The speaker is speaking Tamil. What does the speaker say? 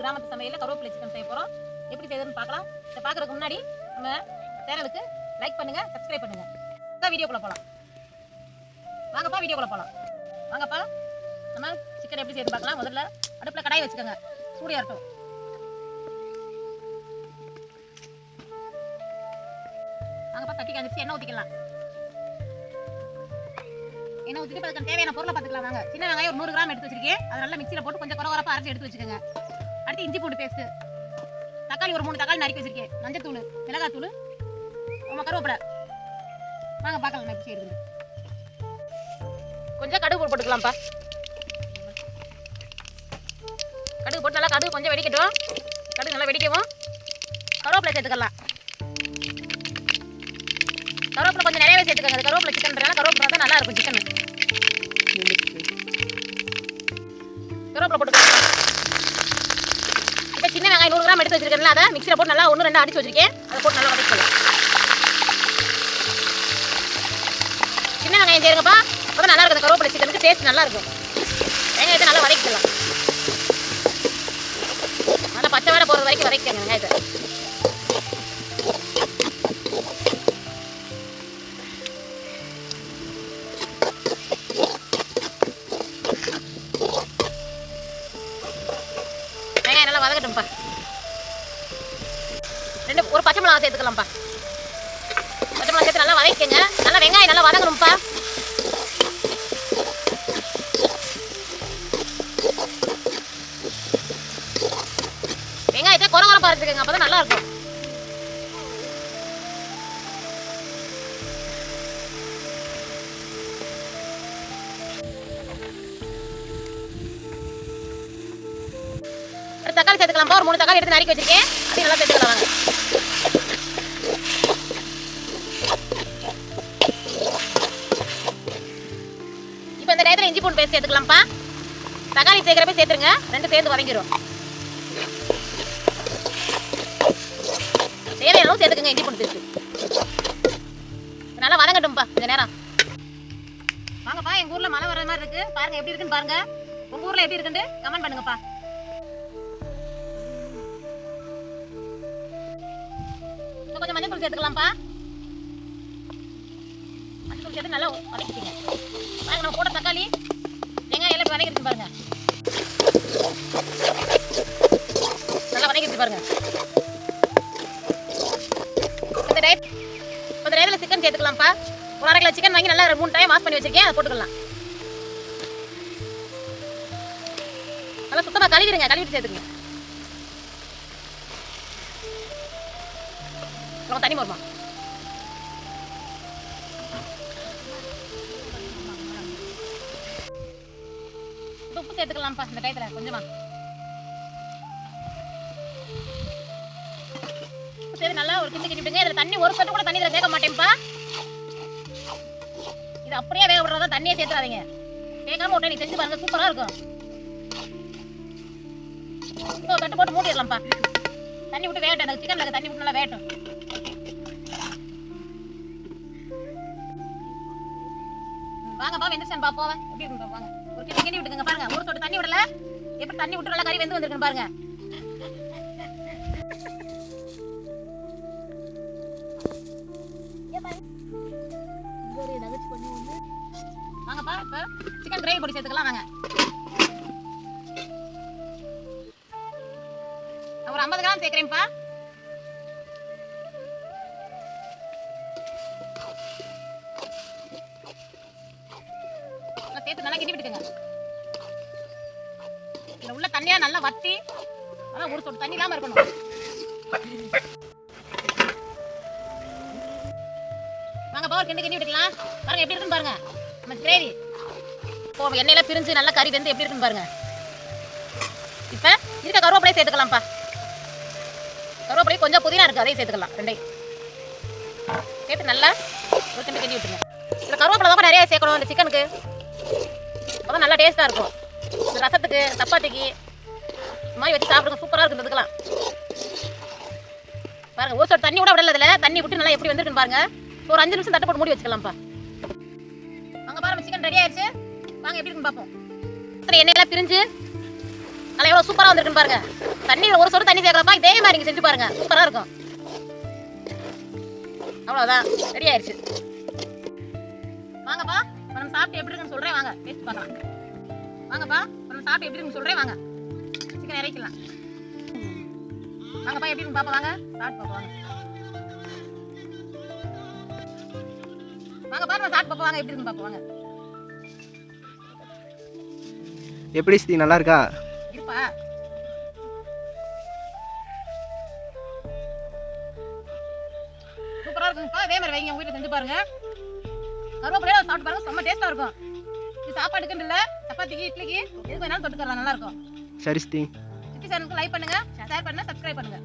கிராமத்து சமையல்ல கருவேப்பிலை சிக்கன் செய்ய போறோம். எப்படி செய்யறதுன்னு பார்க்கலாம். இதை பார்க்கறதுக்கு முன்னாடி நம்ம சேனலுக்கு லைக் பண்ணுங்க சப்ஸ்கிரைப் பண்ணுங்க. அதான் வீடியோக்குள்ள போலாம். வாங்கப்பா வீடியோக்குள்ள போலாம். வாங்கப்பா. நம்ம சிக்கன் எப்படி செய்யறது பார்க்கலாம். முதல்ல அடுப்புல கடாய் வச்சுக்கோங்க. சூடு இருக்கும் வாங்கப்பா தட்டி காஞ்சிச்சு எண்ணெய் ஊற்றிக்கலாம் எண்ணெய் ஊற்றிட்டு அதுக்கு தேவையான பொருளை பார்த்துக்கலாம். வாங்க. சின்ன வெங்காயம் ஒரு நூறு கிராம் எடுத்து வச்சிருக்கேன். அதை நல்லா மிக்சியில் போட்டு கொஞ்சம் குறவரப்பா அரைச்சி எடுத்து வச்சுக்கோங்க. அடுத்து இஞ்சி பூண்டு பேஸ்ட் தக்காளி ஒரு மூணு தக்காளி நறுக்கி வச்சிருக்கேன். மஞ்சத்தூள் மிளகாத்தூள் ஆமாம் கருவேப்பிலை. வாங்க பார்க்கலாம் நான் எப்படி செய்யுது கொஞ்சம் கடுகு போட்டுக்கலாம்ப்பா. கடுகு போட்டு நல்லா கடுகு கொஞ்சம் வெடிக்கட்டும். கடுகு நல்லா வெடிக்கவும். கருவேப்பிலை சேர்த்துக்கலாம். கருவேப்பிலை கொஞ்சம் நிறையவே சேர்த்துக்கோங்க. அது கருவேப்பிலை சிக்கன்றனால கருவேப்பிலை தான் நல்லா இருக்கும் சிக்கன் கருவேப்பிலை போட்டுக்கலாம். இப்போ சின்ன வெங்காயம் நூறு கிராம் எடுத்து வச்சிருக்கேன் அதை மிக்சியில் போட்டு நல்லா ஒன்று ரெண்டு அடிச்சு வச்சிருக்கேன். அதை போட்டு நல்லா வதக்கலாம் சின்ன வெங்காயம் சேருங்கப்பா அப்போ நல்லா இருக்கும். கருவேப்பிலை சிக்கனுக்கு டேஸ்ட் நல்லா இருக்கும். வெங்காயத்தை நல்லா வதக்கிக்கலாம். நல்லா பச்சை வேலை போகிறது வரைக்கும் வதக்கிக்கங்க வெங்காயத்தை. வெங்காயம் ரெண்டு ஒரு பச்சை மிளகா சேர்த்துக்கலாம்ப்பா பச்சை மிளகா சேர்த்து நல்லா வதக்கிக்கங்க. நல்லா வெங்காயம் நல்லா வதங்கணும்ப்பா வெங்காயத்தை குறை குறை பார்த்துக்கங்க அப்பதான் நல்லா இருக்கும். தக்காளி சேர்த்துக்கலாம்ப்பா ஒரு மூணு தக்காளி எடுத்து நறுக்கி வச்சிருக்கேன். அதையும் நல்லா சேர்த்துக்கலாம் வாங்க. இப்போ இந்த நேரத்தில் இஞ்சி பூண்டு பேஸ்ட் சேர்த்துக்கலாம்ப்பா. தக்காளி சேர்க்குறப்ப சேர்த்துருங்க. ரெண்டு சேர்ந்து வதங்கிடும் தேவையான சேர்த்துக்கங்க இஞ்சி பூண்டு பேஸ்ட். நல்லா வதங்கட்டும்ப்பா இந்த நேரம். வாங்கப்பா எங்க ஊர்ல மழை வர மாதிரி இருக்கு. பாருங்க எப்படி இருக்குன்னு பாருங்க. உங்கள் ஊர்ல எப்படி இருக்குன்னு கமெண்ட் பண்ணுங்கப்பா. மஞ்சள் சேர்த்துக்கலாம்ப்பா மஞ்சள் சேர்த்து நல்லா வதக்கிட்டீங்க பாருங்க நம்ம போட்ட தக்காளி வெங்காயம் எல்லாம் வதக்கிடுச்சு பாருங்க. நல்லா வதக்கிடுச்சு பாருங்க. இந்த டயட் இந்த டயத்தில் சிக்கன் சேர்த்துக்கலாம்ப்பா. ஒரு அரை கிலோ சிக்கன் வாங்கி நல்லா மூணு டைம் வாஷ் பண்ணி வச்சிருக்கேன் அதை போட்டுக்கலாம். நல்லா சுத்தமாக கழுவிடுங்க கழுவிட்டு சேர்த்துக்கங்க. நம்ம தண்ணி போடுமா உப்பு சேர்த்துக்கலாம்ப்பா இந்த டயத்துல கொஞ்சமா சரி நல்லா ஒரு கிண்டி கிண்டி இதில் தண்ணி ஒரு சொட்டு கூட தண்ணி இதில் சேர்க்க மாட்டேன்ப்பா இது அப்படியே வேக விடுறதா தண்ணியே சேர்த்துறாதீங்க வேகாமல் உடனே நீ செஞ்சு பாருங்க சூப்பரா இருக்கும் தட்டு போட்டு மூட்டிடலாம்ப்பா தண்ணி விட்டு வேகட்டும் அந்த தண்ணி விட்டு நல்லா வேகட்டும் வாங்கப்பா வெந்துருச்சான்னு பாப்போம். எப்படி இருக்கு வாங்க. ஒரு கிண்டி கிண்டி விட்டுங்க பாருங்க. ஒரு தொட்டு தண்ணி விடல. எப்படி தண்ணி விட்டுறல கறி வெந்து வந்திருக்கு பாருங்க. வாங்கப்பா இப்ப சிக்கன் கிரேவி பொடி சேர்த்துக்கலாம். வாங்க. ஒரு ஐம்பது கிராம் சேர்க்கிறேன்ப்பா. இதுல உள்ள தண்ணியா நல்லா வத்தி. அதான் ஒரு சொட்டு தண்ணி இல்லாம இருக்கணும். வாங்க பவர் கிண்டி கிண்டி விட்டுக்கலாம். பாருங்க எப்படி இருக்குன்னு பாருங்க. நம்ம கிரேவி. இப்போ எண்ணெயில பிரிஞ்சு நல்லா கறி வெந்து எப்படி இருக்குன்னு பாருங்க. இப்ப இருக்க கருவேப்பிலையை சேர்த்துக்கலாம்ப்பா. கருவேப்பிலை கொஞ்சம் புதினா இருக்கு அதையும் சேர்த்துக்கலாம் ரெண்டையும். சேர்த்து நல்லா ஒரு கிண்டி கிண்டி விட்டுருங்க. இந்த கருவேப்பிலை தான் நிறைய சேர்க்கணும் இந்த சிக்கனுக்கு அப்போ நல்லா டேஸ்ட்டாக இருக்கும். ரசத்துக்கு சப்பாத்திக்கு இந்த மாதிரி வச்சு சாப்பிடுங்க சூப்பராக இருக்கும் இதுக்கெல்லாம். பாருங்க ஒரு சொட்டு தண்ணி கூட விடல இதில். தண்ணி விட்டு நல்லா எப்படி வந்துருக்குன்னு பாருங்க. ஒரு அஞ்சு நிமிஷம் தட்டை போட்டு மூடி வச்சுக்கலாம்ப்பா. அங்கே பாருங்க சிக்கன் ரெடி ஆயிடுச்சு. வாங்க எப்படி இருக்குன்னு பார்ப்போம். எண்ணெயெல்லாம் பிரிஞ்சு நல்லா எவ்வளோ சூப்பராக வந்திருக்குன்னு பாருங்க. தண்ணி ஒரு சொட்டு தண்ணி சேர்க்கறப்பா இதே மாதிரி நீங்கள் செஞ்சு பாருங்க. சூப்பராக இருக்கும். அவ்வளோதான் ரெடி ஆயிடுச்சு. வாங்கப்பா நம்ம சாப்பிட்டு எப்படி இருக்குன்னு சொல்கிறேன் வாங்க டேஸ்ட் பார்க்கலாம். வாங்கப்பா. இப்ப நம்ம சாப்பிட்டு எப்படி இருக்குன்னு சொல்றேன் வாங்க. சிக்கன் இறக்கலாம். வாங்கப்பா எப்படி பாப்பா வாங்க. சாப்பிட்டு பாப்பா வாங்க. வாங்கப்பா நம்ம சாப்பிட்டு பாப்பா வாங்க. எப்படி இருக்குன்னு பாப்பா வாங்க. எப்படி ஸ்ரீ நல்லா இருக்கா? இருப்பா. சூப்பரா இருக்குங்கப்பா. இதே மாதிரி வைங்க உங்க வீட்டுல செஞ்சு பாருங்க. கருவேப்பிலையோட சாப்பிட்டு பாருங்க செம்ம டேஸ்டா இருக்கும். இது சாப்பாட்டுக்குன்னு இல்ல சப்பாத்திக்கு இட்லிக்கு? எதுக்கு வேணாலும் தொட்டுக்கலாம் நல்லா இருக்கும். சரி ஸ்ரீ. சிட்டி சேனலுக்கு லைக் பண்ணுங்க ஷேர் பண்ணுங்க சப்ஸ்கிரைப் பண்ணுங்க.